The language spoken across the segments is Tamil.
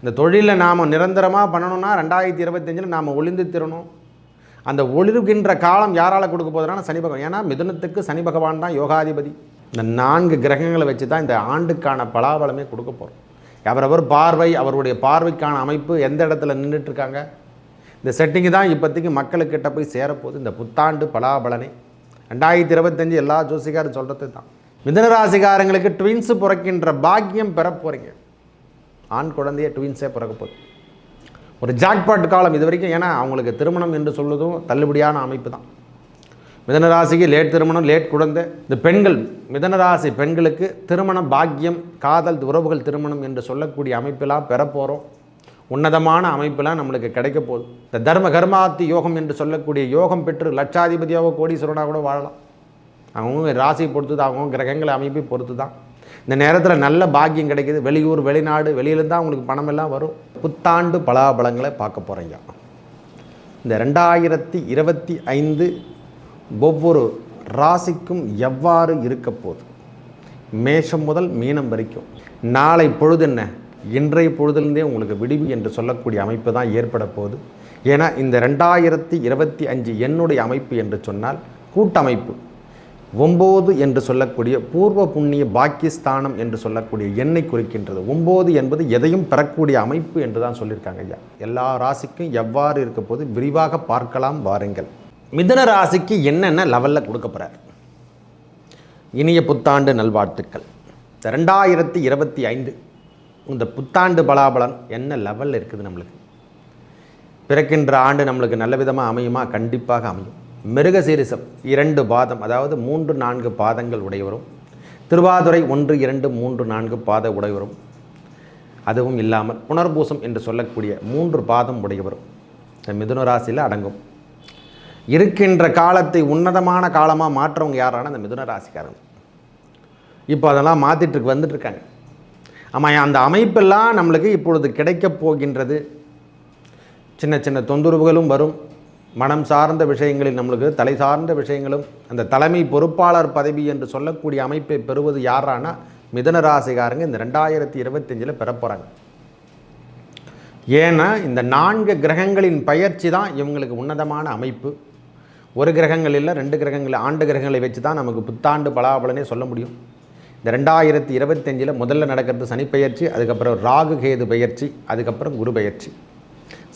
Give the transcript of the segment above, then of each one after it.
இந்த தொழிலில் நாம் நிரந்தரமாக பண்ணணும்னா ரெண்டாயிரத்தி இருபத்தஞ்சில் நாம் ஒளிந்து திறணும். அந்த ஒளிர்கின்ற காலம் யாரால் கொடுக்க போதுனா சனி பகவான். ஏன்னா மிதுனத்துக்கு சனி பகவான் தான் யோகாதிபதி. இந்த நான்கு கிரகங்களை வச்சு தான் இந்த ஆண்டுக்கான பலாபலமே கொடுக்க போகிறோம் அவரவர் பார்வை அவருடைய பார்வைக்கான அமைப்பு எந்த இடத்துல நின்றுட்டுருக்காங்க? இந்த செட்டிங்கு தான் இப்போதைக்கு மக்களுக்கிட்ட போய் சேரப்போகுது. இந்த புத்தாண்டு பலாபலனை. ரெண்டாயிரத்தி இருபத்தஞ்சு எல்லா ஜோசிகாரும் சொல்கிறது தான் மிதனராசிகாரங்களுக்கு ட்வின்ஸு பிறக்கின்ற பாக்கியம் பெற போகிறீங்க ஆண் குழந்தைய ட்வின்ஸே பிறக்க போகுது. ஒரு ஜாக்பாட் காலம் இது வரைக்கும் ஏன்னா அவங்களுக்கு திருமணம் என்று சொல்வதும் தள்ளுபடியான அமைப்பு தான். மிதனராசிக்கு லேட் திருமணம் லேட் குழந்தை. இந்த பெண்கள் மிதனராசி பெண்களுக்கு திருமண பாக்கியம் காதல் உறவுகள் திருமணம் என்று சொல்லக்கூடிய அமைப்பெல்லாம் பெறப்போகிறோம் உன்னதமான அமைப்பெல்லாம் நம்மளுக்கு கிடைக்க போகுது. இந்த தர்ம கர்மாத்தி யோகம் என்று சொல்லக்கூடிய யோகம் பெற்று லட்சாதிபதியாக கோடீஸ்வரனாக கூட வாழலாம். அவங்க ராசியை பொறுத்து தான் அவங்க கிரகங்களை அமைப்பை பொறுத்து தான் இந்த நேரத்தில் நல்ல பாக்கியம் கிடைக்குது. வெளியூர் வெளிநாடு வெளியிலேருந்து தான் உங்களுக்கு பணமெல்லாம் வரும். புத்தாண்டு பலாபலங்களை பார்க்க போகிறீங்க இந்த ரெண்டாயிரத்தி இருபத்தி ஐந்து ஒவ்வொரு ராசிக்கும் எவ்வாறு இருக்க போகுது? மேஷம் முதல் மீனம் வரைக்கும். நாளை பொழுது என்ன? இன்றைய பொழுதுலேருந்தே உங்களுக்கு விடிவு என்று சொல்லக்கூடிய அமைப்பு தான் ஏற்பட போகுது. ஏன்னா இந்த ரெண்டாயிரத்தி இருபத்தி அஞ்சு என்னுடைய அமைப்பு என்று சொன்னால் கூட்டமைப்பு. ஒம்பது என்று சொல்லக்கூடிய பூர்வ புண்ணிய பாக்கியஸ்தானம் என்று சொல்லக்கூடிய எண்ணை குறிக்கின்றது. ஒம்பது என்பது எதையும் பெறக்கூடிய அமைப்பு என்று தான் சொல்லியிருக்காங்க ஐயா. எல்லா ராசிக்கும் எவ்வாறு இருக்க போது விரிவாக பார்க்கலாம் வாருங்கள். மிதன ராசிக்கு என்னென்ன லெவலில் கொடுக்க போகிறார் இனிய புத்தாண்டு நல்வாழ்த்துக்கள். ரெண்டாயிரத்தி இருபத்தி ஐந்து இந்த புத்தாண்டு பலாபலன் என்ன லெவலில் இருக்குது நம்மளுக்கு? பிறக்கின்ற ஆண்டு நம்மளுக்கு நல்ல விதமாக அமையுமா? கண்டிப்பாக அமையும். மிருகசீரிசம் இரண்டு பாதம் அதாவது மூன்று நான்கு பாதங்கள் உடையவரும். திருவாதுரை ஒன்று இரண்டு மூன்று நான்கு பாத உடையவரும். அதுவும் இல்லாமல் புனர்பூசம் என்று சொல்லக்கூடிய மூன்று பாதம் உடையவரும். இந்த மிதுன ராசியில் அடங்கும். இருக்கின்ற காலத்தை உன்னதமான காலமாக மாற்றவங்க யாரான இந்த மிதுன ராசிக்காரங்க. இப்போ அதெல்லாம் மாற்றிட்டு வந்துட்டு இருக்காங்க. ஆமாம் அந்த அமைப்பெல்லாம் நம்மளுக்கு இப்பொழுது கிடைக்கப் போகின்றது. சின்ன சின்ன தொந்தரவுகளும் வரும். மனம் சார்ந்த விஷயங்களில் நம்மளுக்கு தலை சார்ந்த விஷயங்களும் அந்த தலைமை பொறுப்பாளர் பதவி என்று சொல்லக்கூடிய அமைப்பை பெறுவது யாரானா மிதன ராசிகாரங்க இந்த ரெண்டாயிரத்தி இருபத்தஞ்சில் பெறப்போகிறாங்க ஏன்னா இந்த நான்கு கிரகங்களின் பயிற்சி தான் இவங்களுக்கு உன்னதமான அமைப்பு. ஒரு கிரகங்கள் இல்லை ரெண்டு கிரகங்கள் ஆண்டு கிரகங்களை வச்சு தான் நமக்கு புத்தாண்டு பலாபலனே சொல்ல முடியும். இந்த ரெண்டாயிரத்தி இருபத்தஞ்சில் முதல்ல நடக்கிறது சனி பயிற்சி அதுக்கப்புறம் ராகு கேது பயிற்சி அதுக்கப்புறம் குரு பயிற்சி.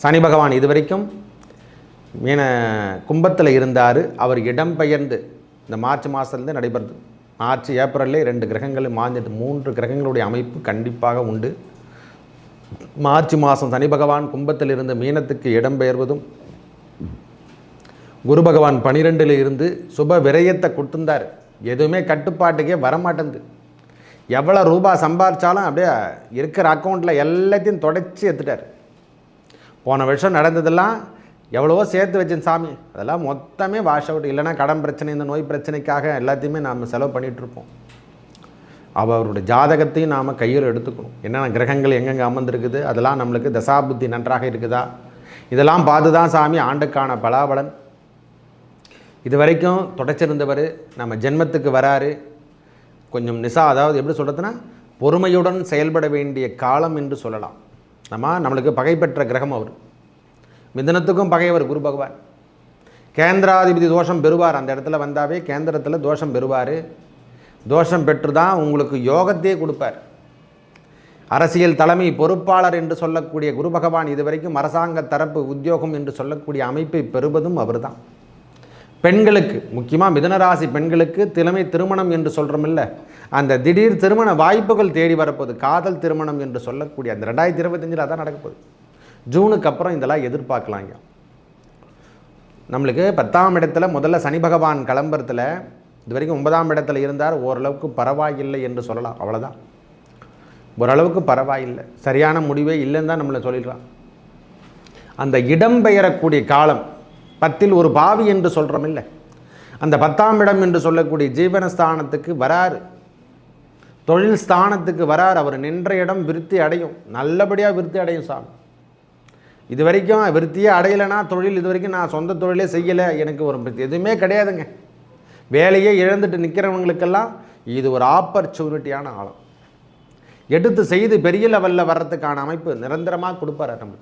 சனி பகவான் இது வரைக்கும் மீன கும்பத்தில் இருந்தார். அவர் இடம்பெயர்ந்து இந்த மார்ச் மாதத்துலேருந்து நடைபெறுது. மார்ச் ஏப்ரல்லே ரெண்டு கிரகங்கள் மாஞ்சது மூன்று கிரகங்களுடைய அமைப்பு கண்டிப்பாக உண்டு. மார்ச் மாதம் சனி பகவான் கும்பத்தில் இருந்து மீனத்துக்கு இடம்பெயர்வதும் குரு பகவான் பனிரெண்டில் இருந்து சுப விரயத்தை கொடுத்துருந்தார். எதுவுமே கட்டுப்பாட்டுக்கே வரமாட்டேங்குது. எவ்வளோ ரூபா சம்பாதிச்சாலும் அப்படியே இருக்கிற அக்கௌண்ட்டில் எல்லாத்தையும் தொடச்சி எடுத்துட்டார். போன வருஷம் நடந்ததெல்லாம் எவ்வளவோ சேர்த்து வச்சேன் சாமி. அதெல்லாம் மொத்தமே வாஷ் அவுட் இல்லைனா கடன் பிரச்சனை இந்த நோய் பிரச்சனைக்காக எல்லாத்தையுமே நாம் செலவு பண்ணிகிட்ருப்போம் அவருடைய ஜாதகத்தையும் நாம் கையில் எடுத்துக்கணும். என்னென்ன கிரகங்கள் எங்கெங்கே அமர்ந்திருக்குது அதெல்லாம் நம்மளுக்கு தசாபுத்தி நன்றாக இருக்குதா? இதெல்லாம் பார்த்து தான் சாமி ஆண்டுக்கான பலாபலன். இது வரைக்கும் தொடச்சிருந்தவர் நம்ம ஜென்மத்துக்கு வராரு. கொஞ்சம் நிசா அதாவது எப்படி சொல்கிறதுனா பொறுமையுடன் செயல்பட வேண்டிய காலம் என்று சொல்லலாம். நம்ம நம்மளுக்கு பகைப்பற்ற கிரகம் அவர். மிதனத்துக்கும் பகைவர் குரு பகவான். கேந்திராதிபதி தோஷம் பெறுவார். அந்த இடத்துல வந்தாவே கேந்திரத்தில் தோஷம் பெறுவார். தோஷம் பெற்று தான் உங்களுக்கு யோகத்தையே கொடுப்பார். அரசியல் தலைமை பொறுப்பாளர் என்று சொல்லக்கூடிய குரு பகவான் இதுவரைக்கும் அரசாங்க தரப்பு உத்தியோகம் என்று சொல்லக்கூடிய அமைப்பை பெறுவதும் அவர்தான். பெண்களுக்கு முக்கியமாக மிதனராசி பெண்களுக்கு திறமை திருமணம் என்று சொல்கிறோமில்ல அந்த திடீர் திருமண வாய்ப்புகள் தேடி வரப்போகுது. காதல் திருமணம் என்று சொல்லக்கூடிய அந்த ரெண்டாயிரத்தி இருபத்தஞ்சில் அதான் நடக்கப்போகுது. ஜூனுக்கு அப்புறம் இதெல்லாம் எதிர்பார்க்கலாங்க. நம்மளுக்கு பத்தாம் இடத்துல முதல்ல சனி பகவான் கிளம்புறதுல இது வரைக்கும் ஒன்பதாம் இடத்துல இருந்தார் ஓரளவுக்கு பரவாயில்லை என்று சொல்லலாம். அவ்வளோதான் ஓரளவுக்கு பரவாயில்லை. சரியான முடிவே இல்லைன்னு தான் நம்மளை சொல்லிடுறான். அந்த இடம் பெயரக்கூடிய காலம் பத்தில் ஒரு பாவி என்று சொல்கிறோம் இல்லை. அந்த பத்தாம் இடம் என்று சொல்லக்கூடிய ஜீவனஸ்தானத்துக்கு வராரு. தொழில் ஸ்தானத்துக்கு வரார். அவர் நின்ற இடம் விருத்தி அடையும். நல்லபடியாக விருத்தி அடையும் சாமி. இது வரைக்கும் விருத்தியே அடையலைன்னா தொழில் இது வரைக்கும் நான் சொந்த தொழிலே செய்யலை. எனக்கு ஒரு எதுவுமே கிடையாதுங்க. வேலையே இழந்துட்டு நிற்கிறவங்களுக்கெல்லாம் இது ஒரு ஆப்பர்ச்சுனிட்டியான ஆழம் எடுத்து செய்து பெரிய லெவலில் வர்றதுக்கான அமைப்பு நிரந்தரமாக கொடுப்பார் நம்ம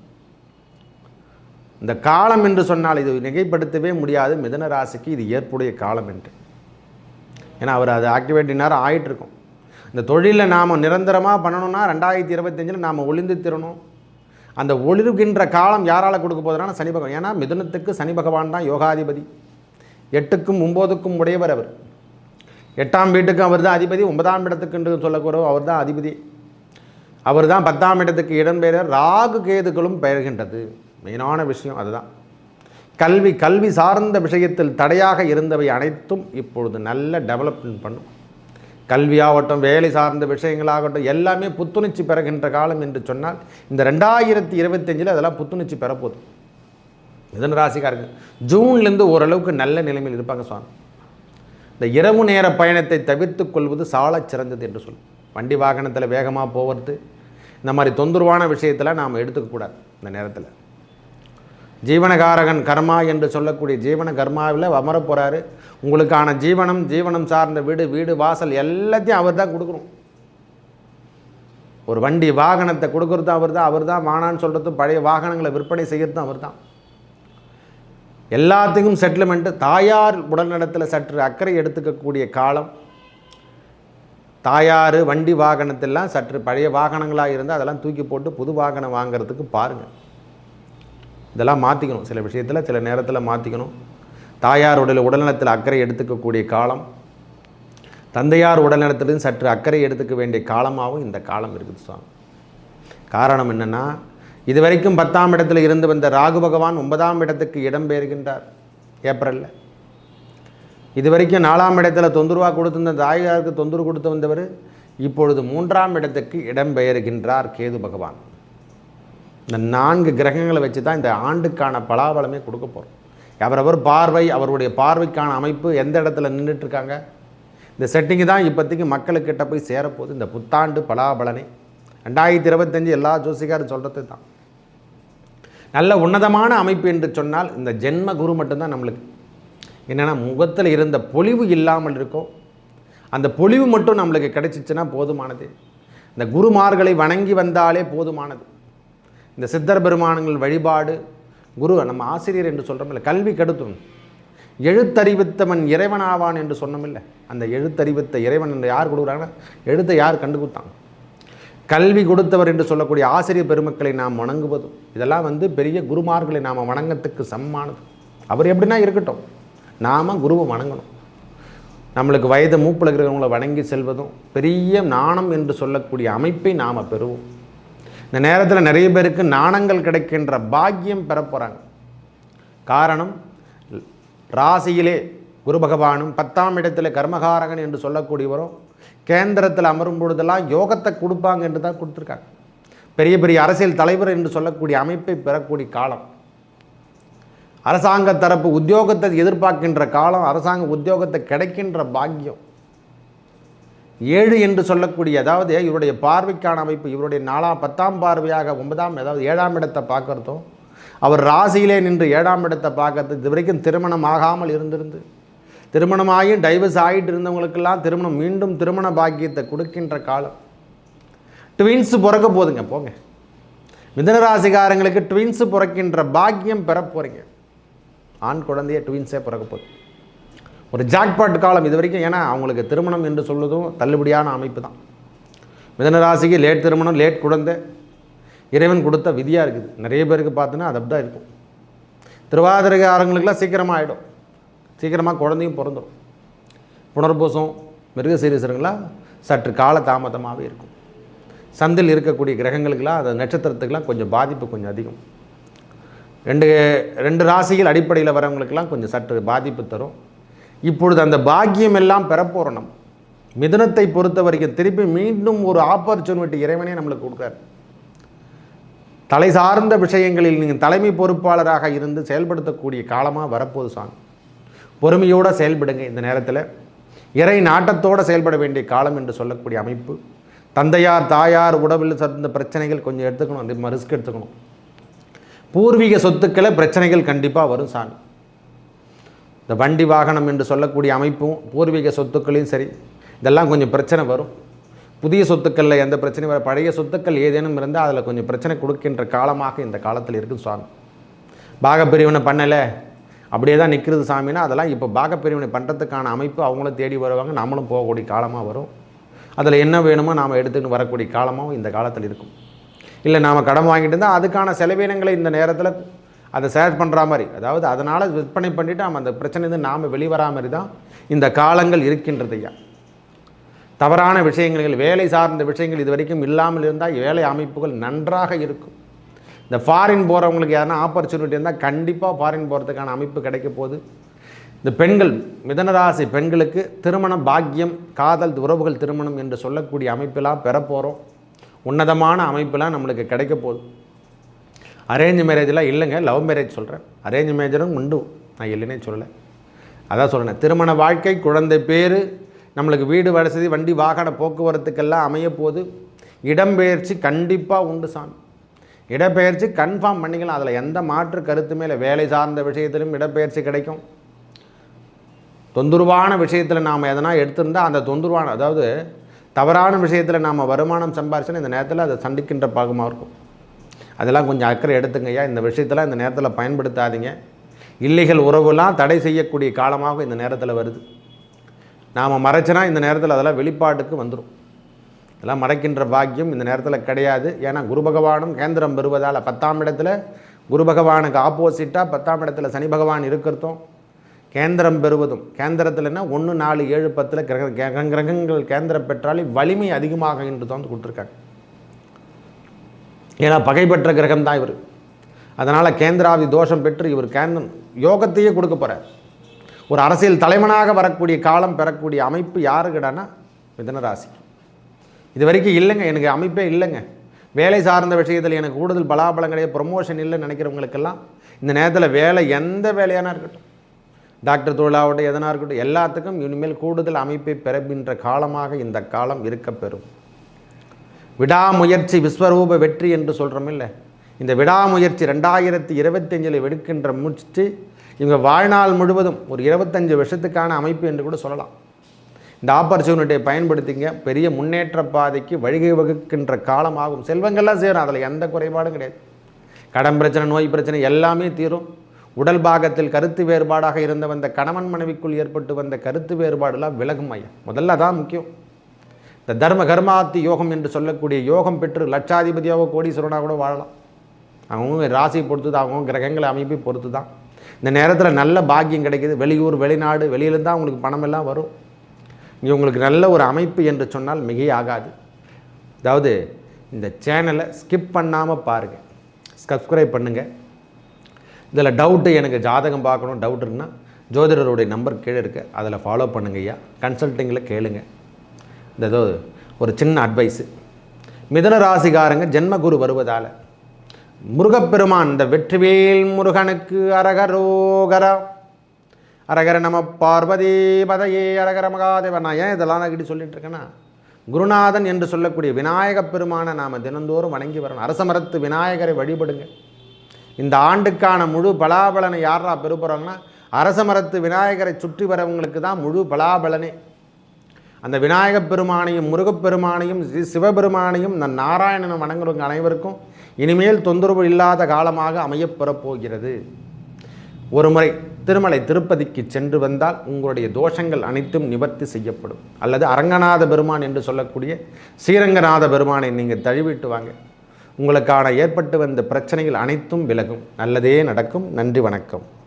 இந்த காலம் என்று சொன்னால் இது நிகைப்படுத்தவே முடியாது. மிதன ராசிக்கு இது ஏற்புடைய காலம் என்று. ஏன்னா அவர் அது ஆக்டிவேட் நேரம் ஆயிட்டு இருக்கும் இந்த தொழிலை நாம் நிரந்தரமாக பண்ணணும்னா ரெண்டாயிரத்தி இருபத்தஞ்சில் நாம் ஒளிந்து திறணும். அந்த ஒளிர்கின்ற காலம் யாரால் கொடுக்க போதுனா சனி பகவான். ஏன்னா மிதுனத்துக்கு சனி பகவான் தான் யோகாதிபதி. எட்டுக்கும் ஒம்போதுக்கும் உடையவர் அவர். எட்டாம் வீட்டுக்கும் அவர் தான் அதிபதி ஒன்பதாம் இடத்துக்கு என்று சொல்லக்கூறோம் அவர் தான் அதிபதி. அவர் தான் பத்தாம் இடத்துக்கு இடம்பெயர ராகு கேதுகளும் பெயர்கின்றது. மெயினான விஷயம் அதுதான். கல்வி கல்வி சார்ந்த விஷயத்தில் தடையாக இருந்தவை அனைத்தும் இப்பொழுது நல்ல டெவலப்மெண்ட் பண்ணும். கல்வியாகட்டும் வேலை சார்ந்த விஷயங்களாகட்டும் எல்லாமே புத்துணர்ச்சி பெறுகின்ற காலம் என்று சொன்னால் இந்த ரெண்டாயிரத்தி இருபத்தஞ்சில் அதெல்லாம் புத்துணர்ச்சி பெறப்போகுது. மிதன ராசிக்காரங்க ஜூன்லேருந்து ஓரளவுக்கு நல்ல நிலைமையில் இருப்பாங்க சுவாமி. இந்த இரவு நேர பயணத்தை தவிர்த்து கொள்வது சால சிறந்தது என்று சொல்லும். வண்டி வாகனத்தில் வேகமாக போகிறது இந்த மாதிரி தொந்தரவான விஷயத்தில் நாம் எடுத்துக்கக்கூடாது இந்த நேரத்தில். ஜீவனகாரகன் கர்மா என்று சொல்லக்கூடிய ஜீவன கர்மாவில் அமர போகிறாரு உங்களுக்கான ஜீவனம் ஜீவனம் சார்ந்த வீடு வீடு வாசல் எல்லாத்தையும் அவர் தான் கொடுக்கணும். ஒரு வண்டி வாகனத்தை கொடுக்குறதும் அவர் தான் அவர் தான் வானான்னு சொல்கிறதும் பழைய வாகனங்களை விற்பனை செய்கிறதும் அவர் தான். எல்லாத்துக்கும் செட்டில்மெண்ட்டு தாயார் உடல்நலத்தில் சற்று அக்கறை எடுத்துக்கக்கூடிய காலம். தாயார் வண்டி வாகனத்தெல்லாம் சற்று பழைய வாகனங்களாக இருந்தால் அதெல்லாம் தூக்கி போட்டு புது வாகனம் வாங்குறதுக்கு பாருங்கள் இதெல்லாம் மாற்றிக்கணும் சில விஷயத்தில் சில நேரத்தில் மாற்றிக்கணும் தாயாருடைய உடல்நலத்தில் அக்கறை எடுத்துக்கக்கூடிய காலம். தந்தையார் உடல்நலத்திலும் சற்று அக்கறை எடுத்துக்க வேண்டிய காலமாகவும் இந்த காலம் இருக்குது சுவாமி. காரணம் என்னென்னா இதுவரைக்கும் பத்தாம் இடத்துல இருந்து வந்த ராகு பகவான் ஒன்பதாம் இடத்துக்கு இடம்பெயர்கின்றார் ஏப்ரலில். இது வரைக்கும் நாலாம் இடத்துல தொந்தரவாக கொடுத்திருந்த தாயாருக்கு தொந்தரவு கொடுத்து வந்தவர் இப்பொழுது மூன்றாம் இடத்துக்கு இடம்பெயர்கின்றார் கேது பகவான். இந்த நான்கு கிரகங்களை வச்சு தான் இந்த ஆண்டுக்கான பலாபலமே கொடுக்க போகிறோம் அவரவர் பார்வை அவருடைய பார்வைக்கான அமைப்பு எந்த இடத்துல நின்றுட்டு இருக்காங்க இந்த செட்டிங்கு தான் இப்போதைக்கு மக்களுக்கிட்ட போய் சேரப்போகுது. இந்த புத்தாண்டு பலாபலனை. ரெண்டாயிரத்தி இருபத்தஞ்சு எல்லா ஜோசிகாரும் சொல்கிறது தான் நல்ல உன்னதமான அமைப்பு என்று சொன்னால் இந்த ஜென்ம குரு மட்டும்தான் நம்மளுக்கு. என்னென்னா முகத்தில் இருந்த பொலிவு இல்லாமல் இருக்கும் அந்த பொலிவு மட்டும் நம்மளுக்கு கிடைச்சிச்சுன்னா போதுமானது. இந்த குருமார்களை வணங்கி வந்தாலே போதுமானது. இந்த சித்தர் பெருமானங்கள் வழிபாடு குரு நம்ம ஆசிரியர் என்று சொல்கிறோமில்ல கல்வி கெடுத்தும். எழுத்தறிவித்தவன் இறைவனாவான் என்று சொன்னோமில்ல அந்த எழுத்தறிவித்த இறைவன் என்று யார் கொடுக்குறாங்கன்னா எழுத்தை யார் கண்டு கொடுத்தான் கல்வி கொடுத்தவர் என்று சொல்லக்கூடிய ஆசிரியர் பெருமக்களை நாம் வணங்குவதும் இதெல்லாம் வந்து பெரிய குருமார்களை நாம் வணங்கத்துக்கு சமமானது. அவர் எப்படின்னா இருக்கட்டும் நாம் குருவை வணங்கணும். நம்மளுக்கு வயது மூப்பில் இருக்கிறவங்களை வணங்கி செல்வதும் பெரிய நாணம் என்று சொல்லக்கூடிய அமைப்பை நாம் பெறுவோம். இந்த நேரத்தில் நிறைய பேருக்கு நாணங்கள் கிடைக்கின்ற பாக்கியம் பெற போகிறாங்க காரணம் ராசியிலே குரு பகவானும் பத்தாம் இடத்துல கர்மகாரகன் என்று சொல்லக்கூடியவரும் கேந்திரத்தில் அமரும் பொழுதெல்லாம் யோகத்தை கொடுப்பாங்க என்று தான் கொடுத்துருக்காங்க. பெரிய பெரிய அரசியல் தலைவர் என்று சொல்லக்கூடிய அமைப்பை பெறக்கூடிய காலம். அரசாங்க தரப்பு உத்தியோகத்தை எதிர்பார்க்கின்ற காலம் அரசாங்க உத்தியோகத்தை கிடைக்கின்ற பாக்கியம். ஏழு என்று சொல்லக்கூடிய அதாவது இவருடைய பார்வைக்கான அமைப்பு இவருடைய நாலாம் பத்தாம் பார்வையாக ஒன்பதாம் அதாவது ஏழாம் இடத்தை பார்க்குறதும் அவர் ராசியிலே நின்று ஏழாம் இடத்தை பார்க்கறது இது வரைக்கும் திருமணம் ஆகாமல் இருந்திருந்து திருமணமாகி டைவர்ஸ் ஆகிட்டு இருந்தவங்களுக்கெல்லாம் திருமணம் மீண்டும் திருமண பாக்கியத்தை கொடுக்கின்ற காலம். ட்வின்ஸ் பிறக்க போதுங்க போங்க. மிதனராசிகாரங்களுக்கு ட்வின்ஸ் பிறக்கின்ற பாக்கியம் பெற போகிறீங்க ஆண் குழந்தைய ட்வின்ஸே பிறக்க போகுது. ஒரு ஜாக்பாட் காலம் இது வரைக்கும் ஏன்னா அவங்களுக்கு திருமணம் என்று சொல்வதும் தள்ளுபடியான அமைப்பு தான். மிதனராசிக்கு லேட் திருமணம் லேட் குழந்தை இறைவன் கொடுத்த விதியாக இருக்குது. நிறைய பேருக்கு பார்த்தோன்னா அது தான் இருக்கும். திருவாதிரகாரங்களுக்கெல்லாம் சீக்கிரமாக ஆகிடும் சீக்கிரமாக குழந்தையும் பிறந்துடும் புனர்பூசம் மிருக சீரீசருங்களா சற்று கால தாமதமாகவே இருக்கும். சந்தில் இருக்கக்கூடிய கிரகங்களுக்கெல்லாம் அந்த நட்சத்திரத்துக்கெல்லாம் கொஞ்சம் பாதிப்பு கொஞ்சம் அதிகம். ரெண்டு ரெண்டு ராசிகள் அடிப்படையில் வரவங்களுக்கெல்லாம் கொஞ்சம் சற்று பாதிப்பு தரும். இப்பொழுது அந்த பாக்கியம் எல்லாம் பெறப்போகிறோம் நம்ம மிதனத்தை பொறுத்த வரைக்கும் திருப்பி மீண்டும் ஒரு ஆப்பர்ச்சுனிட்டி இறைவனே நம்மளுக்கு கொடுக்காரு தலை சார்ந்த விஷயங்களில் நீங்கள் தலைமை பொறுப்பாளராக இருந்து செயல்படுத்தக்கூடிய காலமாக வரப்போது சாமி பொறுமையோடு செயல்படுங்க இந்த நேரத்தில். இறை நாட்டத்தோடு செயல்பட வேண்டிய காலம் என்று சொல்லக்கூடிய அமைப்பு. தந்தையார் தாயார் உடவில் சார்ந்த பிரச்சனைகள் கொஞ்சம் எடுத்துக்கணும். அந்த ரிஸ்க் எடுத்துக்கணும். பூர்வீக சொத்துக்களை பிரச்சனைகள் கண்டிப்பாக வரும் சாமி. இந்த வண்டி வாகனம் என்று சொல்லக்கூடிய அமைப்பும் பூர்வீக சொத்துக்களையும் சரி இதெல்லாம் கொஞ்சம் பிரச்சனை வரும். புதிய சொத்துக்களில் எந்த பிரச்சனையும் வர பழைய சொத்துக்கள் ஏதேனும் இருந்தால் அதில் கொஞ்சம் பிரச்சனை கொடுக்கின்ற காலமாக இந்த காலத்தில் இருக்குது சுவாமி. பாகப்பிரிவினை பண்ணலை அப்படியே தான் நிற்கிறது சாமின்னா அதெல்லாம் இப்போ பாகப்பிரிவினை பண்ணுறதுக்கான அமைப்பு அவங்களும் தேடி வருவாங்க நம்மளும் போகக்கூடிய காலமாக வரும். அதில் என்ன வேணுமோ நாம் எடுத்துக்கிட்டு வரக்கூடிய காலமாகவும் இந்த காலத்தில் இருக்கும். இல்லை நாம் கடன் வாங்கிட்டு இருந்தால் அதுக்கான செலவினங்களை இந்த நேரத்தில் அதை ஷேர் பண்ணுற மாதிரி. அதாவது அதனால் விற்பனை பண்ணிவிட்டு நம்ம அந்த பிரச்சனை நாம் வெளிவரா மாதிரி தான் இந்த காலங்கள் இருக்கின்றது ஐயா. தவறான விஷயங்கள் வேலை சார்ந்த விஷயங்கள் இது வரைக்கும் இல்லாமல் இருந்தால் வேலை அமைப்புகள் நன்றாக இருக்கும். இந்த ஃபாரின் போகிறவங்களுக்கு யாருன்னா ஆப்பர்ச்சுனிட்டி இருந்தால் கண்டிப்பாக ஃபாரின் போகிறதுக்கான அமைப்பு கிடைக்க போகுது. இந்த பெண்கள் மிதனராசி பெண்களுக்கு திருமண பாக்கியம் காதல் உறவுகள் திருமணம் என்று சொல்லக்கூடிய அமைப்பெல்லாம் பெறப்போகிறோம் உன்னதமான அமைப்பெல்லாம் நம்மளுக்கு கிடைக்க போகுது. அரேஞ்ச் மேரேஜெலாம் இல்லைங்க லவ் மேரேஜ் சொல்கிறேன் அரேஞ்ச் மேரேஜரும் உண்டு. நான் இல்லைன்னே சொல்லலை. அதான் சொல்கிறேன் திருமண வாழ்க்கை குழந்தை பேர் நம்மளுக்கு வீடு வசதி வண்டி வாகன போக்குவரத்துக்கெல்லாம் அமைய போது இடம்பெயர்ச்சி கண்டிப்பாக உண்டு சாமி. இடப்பெயர்ச்சி கன்ஃபார்ம் பண்ணிக்கலாம். அதில் எந்த மாற்று கருத்து மேலே வேலை சார்ந்த விஷயத்திலும் இடப்பெயர்ச்சி கிடைக்கும். தொந்தரவான விஷயத்தில் நாம் எதனா எடுத்திருந்தால் அந்த தொந்தரவான அதாவது தவறான விஷயத்தில் நாம் வருமானம் சம்பாரிச்சோன்னா இந்த நேரத்தில் அதை சந்திக்கின்ற பாகமாக இருக்கும். அதெல்லாம் கொஞ்சம் அக்கறை எடுத்துங்கய்யா இந்த விஷயத்தெல்லாம் இந்த நேரத்தில் பயன்படுத்தாதீங்க. இல்லைகள் உறவுலாம் தடை செய்யக்கூடிய காலமாக இந்த நேரத்தில் வருது. நாம் மறைச்சினா இந்த நேரத்தில் அதெல்லாம் வெளிப்பாட்டுக்கு வந்துடும் இதெல்லாம் மறைக்கின்ற பாக்கியம் இந்த நேரத்தில் கிடையாது. ஏன்னா குரு பகவானும் கேந்திரம் பெறுவதால் பத்தாம் இடத்துல குரு பகவானுக்கு ஆப்போசிட்டாக பத்தாம் இடத்துல சனி பகவான் இருக்கிறதும் கேந்திரம் பெறுவதும் கேந்திரத்தில்னா ஒன்று நாலு ஏழு பத்தில் கிரக கிரக- கிரகங்கள் கேந்திரம் பெற்றாலே வலிமை அதிகமாக என்று தான் கொடுத்துருக்காங்க. ஏன்னா பகை பெற்ற கிரகம் தான் இவர். அதனால் கேந்திராதி தோஷம் பெற்று இவர் கேந்தன் யோகத்தையே கொடுக்க போகிறார் ஒரு அரசியல் தலைவனாக வரக்கூடிய காலம் பெறக்கூடிய அமைப்பு யாருக்கிடனா மிதனராசி இது வரைக்கும் இல்லைங்க எனக்கு அமைப்பே இல்லைங்க. வேலை சார்ந்த விஷயத்தில் எனக்கு கூடுதல் பலாபலம் கிடையாது ப்ரொமோஷன் இல்லைன்னு நினைக்கிறவங்களுக்கெல்லாம் இந்த நேரத்தில் வேலை எந்த வேலையானா இருக்கட்டும். டாக்டர் தொழிலாகட்டும் எதனா இருக்கட்டும் எல்லாத்துக்கும் இனிமேல் கூடுதல் அமைப்பை பிறப்பின்ற காலமாக இந்த காலம் இருக்கப்பெறும். விடாமுயற்சி விஸ்வரூப வெற்றி என்று சொல்கிறோம் இல்லை? இந்த விடாமுயற்சி ரெண்டாயிரத்தி இருபத்தஞ்சில் வெடுக்கின்ற முடிச்சுட்டு இவங்க வாழ்நாள் முழுவதும் ஒரு இருபத்தஞ்சு வருஷத்துக்கான அமைப்பு என்று கூட சொல்லலாம். இந்த ஆப்பர்ச்சுனிட்டியை பயன்படுத்திங்க. பெரிய முன்னேற்ற பாதைக்கு வழிகை வகுக்கின்ற காலமாகும் செல்வங்கள்லாம் சேரும். அதில் எந்த குறைபாடும் கிடையாது. கடன் பிரச்சனை நோய் பிரச்சனை எல்லாமே தீரும். உடல் பாகத்தில் கருத்து வேறுபாடாக இருந்த வந்த கணவன் மனைவிக்குள் ஏற்பட்டு வந்த கருத்து வேறுபாடுலாம் விலகும் ஐயா. முதல்ல அதான் முக்கியம். இந்த தர்ம கர்மாத்தி யோகம் என்று சொல்லக்கூடிய யோகம் பெற்று லட்சாதிபதியாக கோடீஸ்வரனாக கூட வாழலாம். அவங்க ராசியை பொறுத்து தான் அவங்க கிரகங்களை அமைப்பை பொறுத்து தான் இந்த நேரத்தில் நல்ல பாக்கியம் கிடைக்கிது. வெளியூர் வெளிநாடு வெளியிலேருந்து தான் உங்களுக்கு பணமெல்லாம் வரும். இங்கே உங்களுக்கு நல்ல ஒரு அமைப்பு என்று சொன்னால் மிகை ஆகாது அதாவது இந்த சேனலை ஸ்கிப் பண்ணாமல் பாருங்கள் சப்ஸ்கிரைப் பண்ணுங்கள் இதில் டவுட்டு எனக்கு ஜாதகம் பார்க்கணும். டவுட் இருக்குன்னா ஜோதிடருடைய நம்பர் கீழே இருக்குது அதில் ஃபாலோ பண்ணுங்க ஐயா. கன்சல்ட்டிங்கில் கேளுங்கள் இந்த ஏதோ ஒரு சின்ன அட்வைஸு மிதன ராசிகாரங்க ஜென்மகுரு வருவதால் முருகப்பெருமான் இந்த வெற்றிவேல் முருகனுக்கு அரகரோகரா. அரகர நம பார்வதி பதையே அரகர மகாதேவன் நான் ஏன் இதெல்லாம் நான் சொல்லிட்டு இருக்கேன்னா குருநாதன் என்று சொல்லக்கூடிய விநாயகப் பெருமானை நாம் தினந்தோறும் வணங்கி வரணும். அரசமரத்து விநாயகரை வழிபடுங்க. இந்த ஆண்டுக்கான முழு பலாபலனை யாரா பெற போகிறாங்கன்னா அரசமரத்து விநாயகரை சுற்றி வரவங்களுக்கு தான் முழு பலாபலனே. அந்த விநாயகப் பெருமானையும் முருகப்பெருமானையும் சிவபெருமானையும் இந்த நாராயணனை வணங்குறவங்க அனைவருக்கும் இனிமேல் தொந்தரவு இல்லாத காலமாக அமையப்பெறப் போகிறது ஒரு முறை திருமலை திருப்பதிக்கு சென்று வந்தால் உங்களுடைய தோஷங்கள் அனைத்தும் நிவர்த்தி செய்யப்படும். அல்லது அரங்கநாத பெருமான் என்று சொல்லக்கூடிய ஸ்ரீரங்கநாத பெருமானை நீங்கள் தழுவிட்டு வாங்க. உங்களுக்கான ஏற்பட்டு வந்த பிரச்சனைகள் அனைத்தும் விலகும். நல்லதே நடக்கும். நன்றி வணக்கம்.